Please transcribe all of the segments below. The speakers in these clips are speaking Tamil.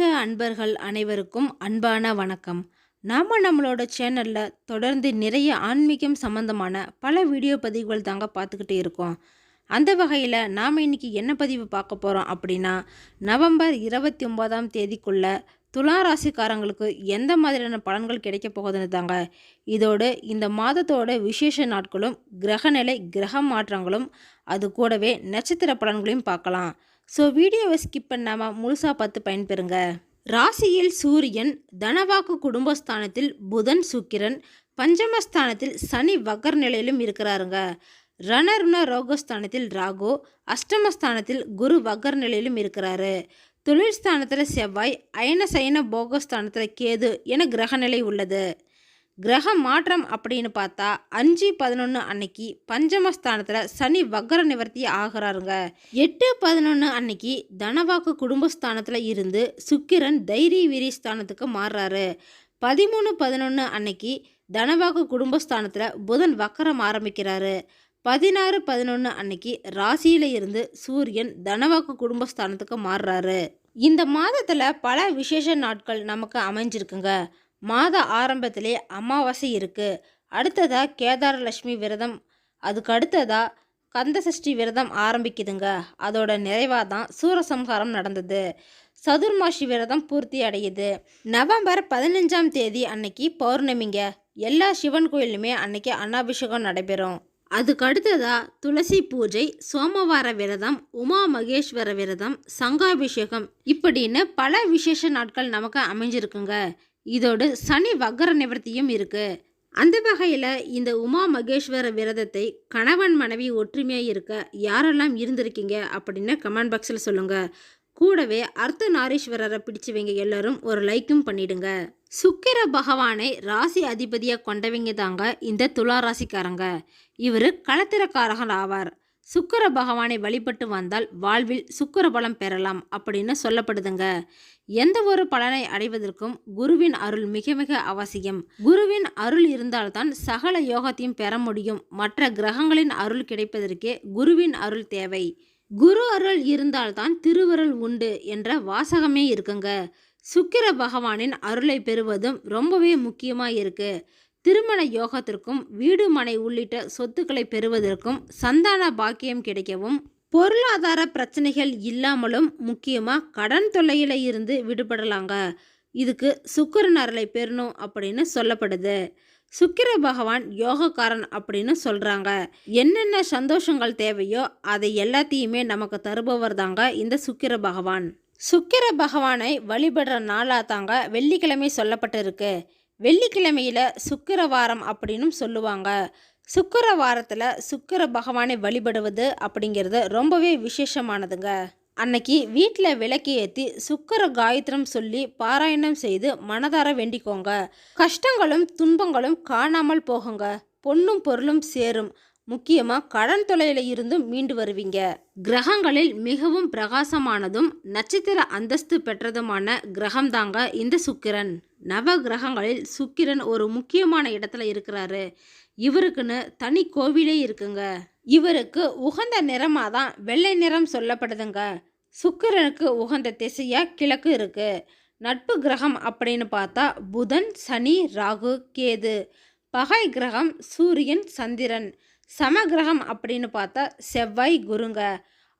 ஆன்மீக அன்பர்கள் அனைவருக்கும் அன்பான வணக்கம். நாம் நம்மளோட சேனலில் தொடர்ந்து நிறைய ஆன்மீகம் சம்பந்தமான பல வீடியோ பதிவுகள் தாங்க பார்த்துக்கிட்டே இருக்கோம். அந்த வகையில் நாம் இன்னைக்கு என்ன பதிவு பார்க்க போகிறோம் அப்படின்னா நவம்பர் இருபத்தி ஒன்பதாம் தேதிக்குள்ள துலா ராசிக்காரங்களுக்கு எந்த மாதிரியான பலன்கள் கிடைக்க போகுதுன்னு தாங்க. இதோடு இந்த மாதத்தோட விசேஷ நாட்களும் கிரகநிலை கிரக மாற்றங்களும் அது கூடவே நட்சத்திர பலன்களையும் பார்க்கலாம். ஸோ வீடியோவை ஸ்கிப் பண்ணாமல் முழுசாக பார்த்து பயன்பெறுங்க. ராசியில் சூரியன் தனவாக்கு குடும்பஸ்தானத்தில் புதன் சுக்கிரன் பஞ்சமஸ்தானத்தில் சனி வகர் நிலையிலும் இருக்கிறாருங்க. ரணருண ரோகஸ்தானத்தில் ராகு அஷ்டமஸ்தானத்தில் குரு வக்கர நிலையிலும் இருக்கிறாரு. தொழில் ஸ்தானத்தில் செவ்வாய் அயன சயன போகஸ்தானத்தில் கேது என கிரகநிலை உள்ளது. கிரக மாற்றம் அப்படின்னு பார்த்தா அஞ்சு பதினொன்று அன்னைக்கு பஞ்சமஸ்தானத்தில் சனி வக்கர நிவர்த்தி ஆகிறாருங்க. எட்டு பதினொன்று அன்னைக்கு தனவாக்கு குடும்பஸ்தானத்தில் இருந்து சுக்கிரன் தைரிய வீரி ஸ்தானத்துக்கு மாறுறாரு. பதிமூணு பதினொன்று அன்னைக்கு தனவாக்கு குடும்பஸ்தானத்தில் புதன் வக்கரம் ஆரம்பிக்கிறாரு. பதினாறு பதினொன்று அன்னைக்கு ராசியில் இருந்து சூரியன் தனவாக்கு குடும்பஸ்தானத்துக்கு மாறுறாரு. இந்த மாதத்தில் பல விசேஷ நாட்கள் நமக்கு அமைஞ்சிருக்குங்க. மாத ஆரம்பத்திலே அமாவாசை இருக்குது அடுத்ததாக கேதாரலட்சுமி விரதம். அதுக்கு அடுத்ததாக கந்தசஷ்டி விரதம் ஆரம்பிக்குதுங்க. அதோட நிறைவாக தான் சூரசம்ஹாரம் நடந்தது. சதுர்மாசி விரதம் பூர்த்தி அடையுது. நவம்பர் பதினஞ்சாம் தேதி அன்னைக்கு பௌர்ணமிங்க. எல்லா சிவன் கோயிலுமே அன்னைக்கு அன்னாபிஷேகம் நடைபெறும். அதுக்கு அடுத்ததா துளசி பூஜை சோமவார விரதம் உமா மகேஸ்வர விரதம் சங்காபிஷேகம் இப்படின்னு பல விசேஷ நாட்கள் நமக்கு அமைஞ்சிருக்குங்க. இதோடு சனி வக்கர நிவர்த்தியும் இருக்குது அந்த வகையில் இந்த உமா மகேஸ்வர விரதத்தை கணவன் மனைவி ஒற்றுமையாக இருக்க யாரெல்லாம் இருந்திருக்கீங்க அப்படின்னு கமெண்ட் பாக்ஸில் சொல்லுங்கள் கூடவே அர்த்த நாரீஸ்வரரை பிடிச்சவங்க எல்லாரும் ஒரு லைக்கும் பண்ணிடுங்க. சுக்கிர பகவானை ராசி அதிபதியாக கொண்டவங்க தாங்க இந்த துலா ராசிக்காரங்க. இவர் களத்திரக்காரகன் ஆவார். சுக்கிர பகவானை வழிபட்டு வந்தால் வாழ்வில் சுக்கிர பலம் பெறலாம் அப்படின்னு சொல்லப்படுதுங்க. எந்த ஒரு பலனை அடைவதற்கும் குருவின் அருள் மிக மிக அவசியம். குருவின் அருள் இருந்தால்தான் சகல யோகத்தையும் பெற முடியும். மற்ற கிரகங்களின் அருள் கிடைப்பதற்கே குருவின் அருள் தேவை. குரு அருள் இருந்தால்தான் திருவருள் உண்டு என்ற வாசகமே இருக்குங்க. சுக்கிர பகவானின் அருளை பெறுவதும் ரொம்பவே முக்கியமாக இருக்குது திருமண யோகத்திற்கும் வீடு மனை உள்ளிட்ட சொத்துக்களை பெறுவதற்கும் சந்தான பாக்கியம் கிடைக்கவும் பொருளாதார பிரச்சனைகள் இல்லாமலும் முக்கியமாக கடன் தொல்லையில் இருந்து விடுபடலாங்க. இதுக்கு சுக்கரன் அருளை பெறணும் அப்படின்னு சொல்லப்படுது. சுக்கிர பகவான் யோகக்காரன் அப்படின்னு சொல்கிறாங்க என்னென்ன சந்தோஷங்கள் தேவையோ அதை எல்லாத்தையுமே நமக்கு தருபவர் தாங்க இந்த சுக்கிர பகவான். சுக்கிர பகவானை வழிபடுற நாளாக தாங்க வெள்ளிக்கிழமை சொல்லப்பட்டிருக்கு. வெள்ளிக்கிழமையில் சுக்கரவாரம் அப்படின்னும் சொல்லுவாங்க. சுக்கிர வாரத்தில் சுக்கிர பகவானை வழிபடுவது அப்படிங்கிறது ரொம்பவே விசேஷமானதுங்க. அன்னைக்கு வீட்டில் விளக்கு ஏற்றி சுக்கர காயத்ரம் சொல்லி பாராயணம் செய்து மனதார வேண்டிக்கோங்க. கஷ்டங்களும் துன்பங்களும் காணாமல் போகுங்க. பொண்ணும் பொருளும் சேரும். முக்கியமாக கடன் தொலையில் இருந்தும் மீண்டு வருவீங்க. கிரகங்களில் மிகவும் பிரகாசமானதும் நட்சத்திர அந்தஸ்து பெற்றதுமான கிரகம்தாங்க இந்த சுக்கிரன். நவ கிரகங்களில் சுக்கிரன் ஒரு முக்கியமான இடத்துல இருக்கிறாரு. இவருக்குன்னு தனி கோவிலே இருக்குங்க. இவருக்கு உகந்த நிறமாக தான் வெள்ளை நிறம் சொல்லப்படுதுங்க. சுக்கிரனுக்கு உகந்த திசையாக கிழக்கு இருக்குது நட்பு கிரகம் அப்படின்னு பார்த்தா புதன் சனி ராகு கேது. பகை கிரகம் சூரியன் சந்திரன். சமகிரகம் அப்படின்னு பார்த்தா செவ்வாய் குருங்க.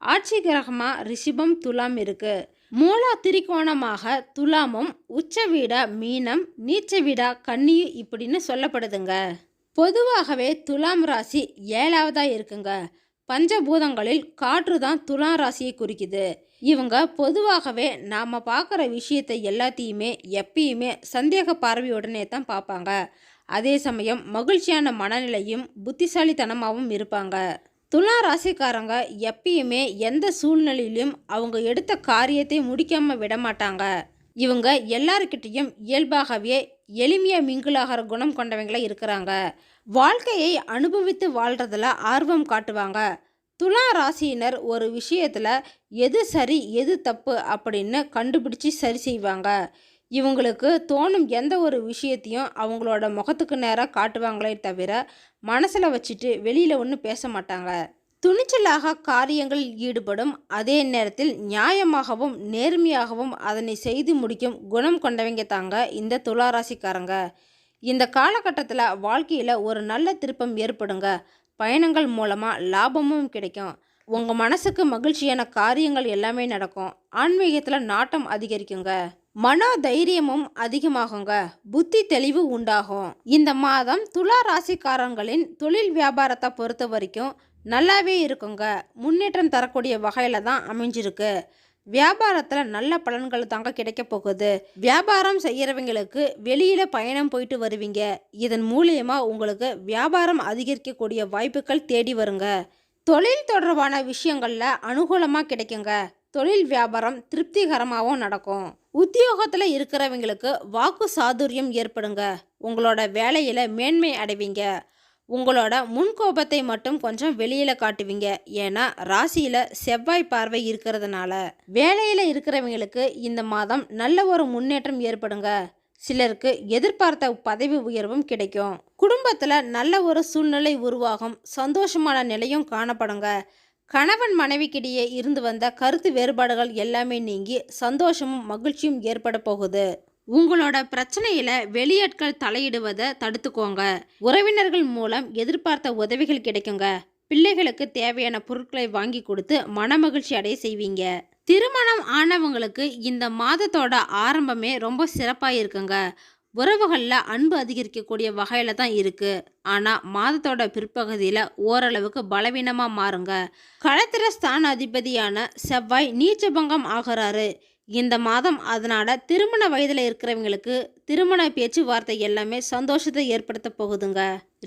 ஆட்சி கிரகமாக ரிஷிபம் துலாம் இருக்குது மூலா திரிகோணமாக துலாமும் உச்ச வீடா மீனம் நீச்ச வீடா கன்னி இப்படின்னு சொல்லப்படுதுங்க. பொதுவாகவே துலாம் ராசி ஏழாவதாக இருக்குங்க. பஞ்சபூதங்களில் காற்று தான் துலாம் ராசியை குறிக்குது. இவங்க பொதுவாகவே நாம் பார்க்குற விஷயத்தை எல்லாத்தையுமே எப்பயுமே சந்தேக பார்வையுடனே தான் பார்ப்பாங்க. அதே சமயம் மகிழ்ச்சியான மனநிலையும் புத்திசாலித்தனமாகவும் இருப்பாங்க. துலா ராசிக்காரங்க எப்பயுமே எந்த சூழ்நிலையிலும் அவங்க எடுத்த காரியத்தை முடிக்காமல் விட மாட்டாங்க இவங்க எல்லாருக்கிட்டேயும் இயல்பாகவே எளிமையாக மிங்கிளாகிற குணம் கொண்டவங்களாக இருக்கிறாங்க. வாழ்க்கையை அனுபவித்து வாழ்கிறதுல ஆர்வம் காட்டுவாங்க. துலா ராசியினர் ஒரு விஷயத்தில் எது சரி எது தப்பு அப்படின்னு கண்டுபிடிச்சி சரி செய்வாங்க. இவங்களுக்கு தோணும் எந்த ஒரு விஷயத்தையும் அவங்களோட முகத்துக்கு நேராக காட்டுவாங்களே தவிர மனசில் வச்சுட்டு வெளியில் ஒன்றும் பேச மாட்டாங்க. துணிச்சலாக காரியங்களில் ஈடுபடும் அதே நேரத்தில் நியாயமாகவும் நேர்மையாகவும் அதனை செய்து முடிக்கும் குணம் கொண்டவங்க தாங்க இந்த துளாராசிக்காரங்க. இந்த காலகட்டத்தில் வாழ்க்கையில் ஒரு நல்ல திருப்பம் ஏற்படுங்க. பயணங்கள் மூலமாக லாபமும் கிடைக்கும். உங்கள் மனசுக்கு மகிழ்ச்சியான காரியங்கள் எல்லாமே நடக்கும். ஆன்மீகத்தில் நாட்டம் அதிகரிக்குங்க. மனோ தைரியமும் அதிகமாகுங்க. புத்தி தெளிவு உண்டாகும். இந்த மாதம் துலா ராசிக்காரங்களின் தொழில் வியாபாரத்தை பொறுத்த வரைக்கும் நல்லாவே இருக்குங்க. முன்னேற்றம் தரக்கூடிய வகையில் தான் அமைஞ்சிருக்கு. வியாபாரத்தில் நல்ல பலன்கள் தாங்க கிடைக்க போகுது. வியாபாரம் செய்கிறவங்களுக்கு வெளியில் பயணம் போயிட்டு வருவீங்க. இதன் மூலியமாக உங்களுக்கு வியாபாரம் அதிகரிக்கக்கூடிய வாய்ப்புகள் தேடி வருங்க. தொழில் தொடர்பான விஷயங்களில் அனுகூலமாக கிடைக்குங்க. தொழில் வியாபாரம் திருப்திகரமாகவும் நடக்கும். உத்தியோகத்தில் இருக்கிறவங்களுக்கு வாக்கு சாதுரியம் ஏற்படுங்க. உங்களோட வேலையில் மேன்மை அடைவீங்க. உங்களோட முன்கோபத்தை மட்டும் கொஞ்சம் வெளியில் காட்டுவீங்க. ஏன்னா ராசியில் செவ்வாய் பார்வை இருக்கிறதுனால. வேலையில் இருக்கிறவங்களுக்கு இந்த மாதம் நல்ல ஒரு முன்னேற்றம் ஏற்படுங்க. சிலருக்கு எதிர்பார்த்த பதவி உயர்வும் கிடைக்கும். குடும்பத்தில் நல்ல ஒரு சூழ்நிலை உருவாகும். சந்தோஷமான நிலையும் காணப்படுங்க. கணவன் மனைவிக்கிடையே இருந்து வந்த கருத்து வேறுபாடுகள் எல்லாமே நீங்கி சந்தோஷமும் மகிழ்ச்சியும் ஏற்பட போகுது. உங்களோட பிரச்சனையில வெளியாட்கள் தலையிடுவதை தடுத்துக்கோங்க. உறவினர்கள் மூலம் எதிர்பார்த்த உதவிகள் கிடைக்குங்க. பிள்ளைகளுக்கு தேவையான பொருட்களை வாங்கி கொடுத்து மனமகிழ்ச்சி அடைய செய்வீங்க. திருமணம் ஆனவங்களுக்கு இந்த மாதத்தோட ஆரம்பமே ரொம்ப சிறப்பாக இருக்குங்க. உறவுகளில் அன்பு அதிகரிக்கக்கூடிய வகையில் தான் இருக்குது ஆனால் மாதத்தோட பிற்பகுதியில் ஓரளவுக்கு பலவீனமாக மாறுங்க. களத்திர ஸ்தான அதிபதியான செவ்வாய் நீச்சபங்கம் ஆகிறாரு. இந்த மாதம் அதனால் திருமண வயதில் இருக்கிறவங்களுக்கு திருமண பேச்சுவார்த்தை எல்லாமே சந்தோஷத்தை ஏற்படுத்த போகுதுங்க.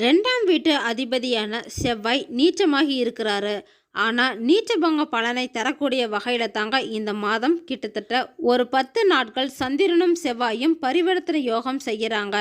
ரெண்டாம் வீட்டு அதிபதியான செவ்வாய் நீச்சமாகி இருக்கிறாரு. ஆனால் நீச்சபங்க பலனை தரக்கூடிய வகையில் தாங்க இந்த மாதம் கிட்டத்தட்ட ஒரு பத்து நாட்கள் சந்திரனும் செவ்வாயும் பரிவர்த்தனை யோகம் செய்கிறாங்க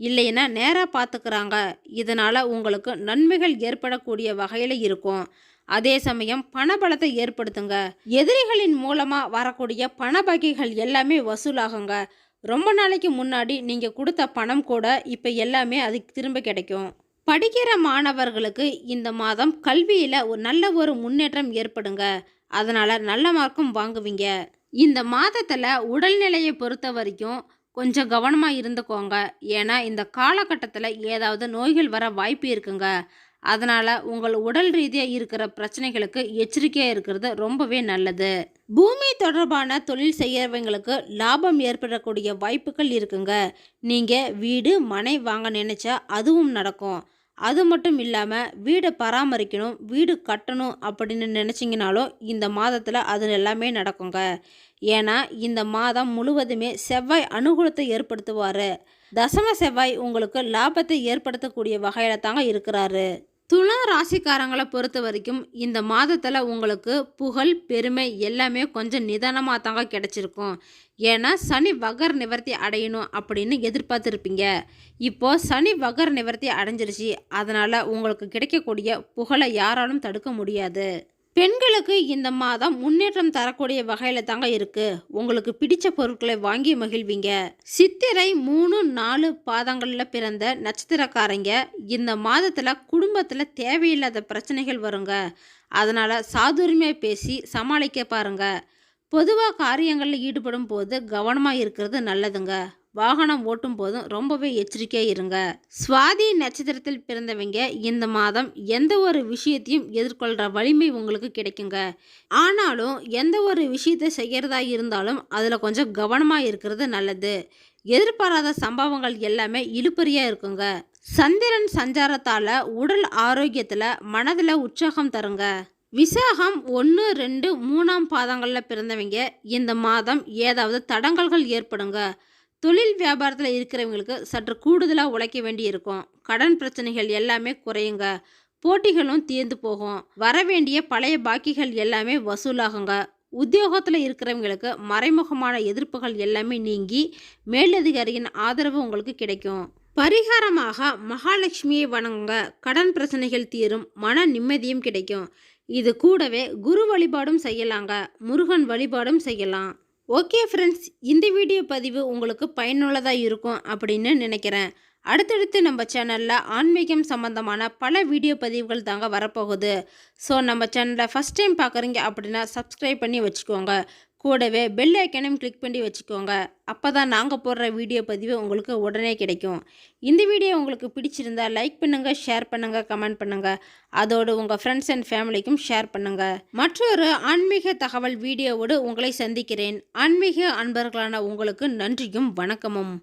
இல்லைன்னா நேராக பார்த்துக்கிறாங்க இதனால் உங்களுக்கு நன்மைகள் ஏற்படக்கூடிய வகையில் இருக்கும். அதே சமயம் பணபலத்தை ஏற்படுத்துங்க. எதிரிகளின் மூலமாக வரக்கூடிய பண எல்லாமே வசூலாகுங்க. ரொம்ப நாளைக்கு முன்னாடி நீங்கள் கொடுத்த பணம் கூட இப்போ எல்லாமே அதுக்கு திரும்ப கிடைக்கும். படிக்கிற மாணவர்களுக்கு இந்த மாதம் கல்வியில் ஒரு நல்ல ஒரு முன்னேற்றம் ஏற்படுங்க. அதனால் நல்ல மார்க்கும் வாங்குவீங்க. இந்த மாதத்தில் உடல்நிலையை பொறுத்த வரைக்கும் கொஞ்சம் கவனமாக இருந்துக்கோங்க. ஏன்னா இந்த காலகட்டத்தில் ஏதாவது நோய்கள் வர வாய்ப்பு இருக்குங்க. அதனால் உங்கள் உடல் ரீதியாக இருக்கிற பிரச்சனைகளுக்கு எச்சரிக்கையாக இருக்கிறது ரொம்பவே நல்லது. பூமி தொடர்பான தொழில் செய்கிறவங்களுக்கு லாபம் ஏற்படக்கூடிய வாய்ப்புகள் இருக்குங்க. நீங்கள் வீடு மனை வாங்க நினச்சா அதுவும் நடக்கும். அது மட்டும் இல்லாமல் வீடை பராமரிக்கணும் வீடு கட்டணும் அப்படின்னு நினச்சிங்கனாலும் இந்த மாதத்தில் அது எல்லாமே நடக்குங்க. ஏன்னா இந்த மாதம் முழுவதுமே செவ்வாய் அனுகூலத்தை ஏற்படுத்துவார். தசம செவ்வாய் உங்களுக்கு லாபத்தை ஏற்படுத்தக்கூடிய வகையில் தாங்க இருக்கிறாரு. துலா ராசிக்காரங்களை பொறுத்த வரைக்கும் இந்த மாதத்தில் உங்களுக்கு புகழ் பெருமை எல்லாமே கொஞ்சம் நிதானமாக தாங்க கிடச்சிருக்கும். ஏன்னா சனி வகர் நிவர்த்தி அடையணும் அப்படின்னு எதிர்பார்த்துருப்பீங்க. இப்போது சனி வகர் நிவர்த்தி அடைஞ்சிருச்சு. அதனால் உங்களுக்கு கிடைக்கக்கூடிய புகழை யாராலும் தடுக்க முடியாது. பெண்களுக்கு இந்த மாதம் முன்னேற்றம் தரக்கூடிய வகையில் தாங்க இருக்குது உங்களுக்கு பிடிச்ச பொருட்களை வாங்கி மகிழ்வீங்க. சித்திரை மூணு நாலு பாதங்களில் பிறந்த நட்சத்திரக்காரங்க இந்த மாதத்தில் குடும்பத்தில் தேவையில்லாத பிரச்சனைகள் வருங்க. அதனால் சாதுரிமையாக பேசி சமாளிக்க பாருங்கள் பொதுவாக காரியங்களில் ஈடுபடும் போது கவனமாக இருக்கிறது நல்லதுங்க. வாகனம் ஓட்டும் போதும் ரொம்பவே எச்சரிக்கையாக இருங்க. சுவாதி நட்சத்திரத்தில் பிறந்தவங்க இந்த மாதம் எந்த ஒரு விஷயத்தையும் எதிர்கொள்கிற வலிமை உங்களுக்கு கிடைக்குங்க. ஆனாலும் எந்த ஒரு விஷயத்தை செய்கிறதா இருந்தாலும் அதில் கொஞ்சம் கவனமாக இருக்கிறது நல்லது. எதிர்பாராத சம்பவங்கள் எல்லாமே இழுப்பறியாக இருக்குங்க. சந்திரன் சஞ்சாரத்தால் உடல் ஆரோக்கியத்தில் மனதில் உற்சாகம் தருங்க. விசாகம் ஒன்று ரெண்டு மூணாம் பாதங்களில் பிறந்தவங்க இந்த மாதம் ஏதாவது தடங்கல்கள் ஏற்படுங்க. தொழில் வியாபாரத்தில் இருக்கிறவங்களுக்கு சற்று கூடுதலாக உழைக்க வேண்டி இருக்கும் கடன் பிரச்சனைகள் எல்லாமே குறையுங்க. போட்டிகளும் தீர்ந்து போகும். வர வேண்டிய பழைய பாக்கிகள் எல்லாமே வசூலாகுங்க. உத்தியோகத்தில் இருக்கிறவங்களுக்கு மறைமுகமான எதிர்ப்புகள் எல்லாமே நீங்கி மேலதிகாரியின் ஆதரவு உங்களுக்கு கிடைக்கும். பரிகாரமாக மகாலட்சுமியை வணங்குங்க. கடன் பிரச்சனைகள் தீரும். மன நிம்மதியும் கிடைக்கும். இது கூடவே குரு வழிபாடும் செய்யலாங்க. முருகன் வழிபாடும் செய்யலாம். ஓகே ஃப்ரெண்ட்ஸ் இந்த வீடியோ பதிவு உங்களுக்கு பயனுள்ளதாக இருக்கும் அப்படின்னு நினைக்கிறேன். அடுத்தடுத்து நம்ம சேனலில் ஆன்மீகம் சம்மந்தமான பல வீடியோ பதிவுகள் தாங்க வரப்போகுது. ஸோ நம்ம சேனலை ஃபஸ்ட் டைம் பார்க்குறீங்க அப்படின்னா சப்ஸ்கிரைப் பண்ணி வச்சுக்கோங்க. கூடவே பெல் ஐக்கனையும் கிளிக் பண்ணி வச்சுக்கோங்க. அப்போ தான் நாங்கள் போடுற வீடியோ பதிவு உங்களுக்கு உடனே கிடைக்கும். இந்த வீடியோ உங்களுக்கு பிடிச்சிருந்தா லைக் பண்ணுங்கள் ஷேர் பண்ணுங்கள் கமெண்ட் பண்ணுங்கள் அதோடு உங்கள் ஃப்ரெண்ட்ஸ் அண்ட் ஃபேமிலிக்கும் ஷேர் பண்ணுங்கள் மற்றொரு ஆன்மீக தகவல் வீடியோவோடு உங்களை சந்திக்கிறேன். ஆன்மீக அன்பர்களான உங்களுக்கு நன்றியும் வணக்கமும்.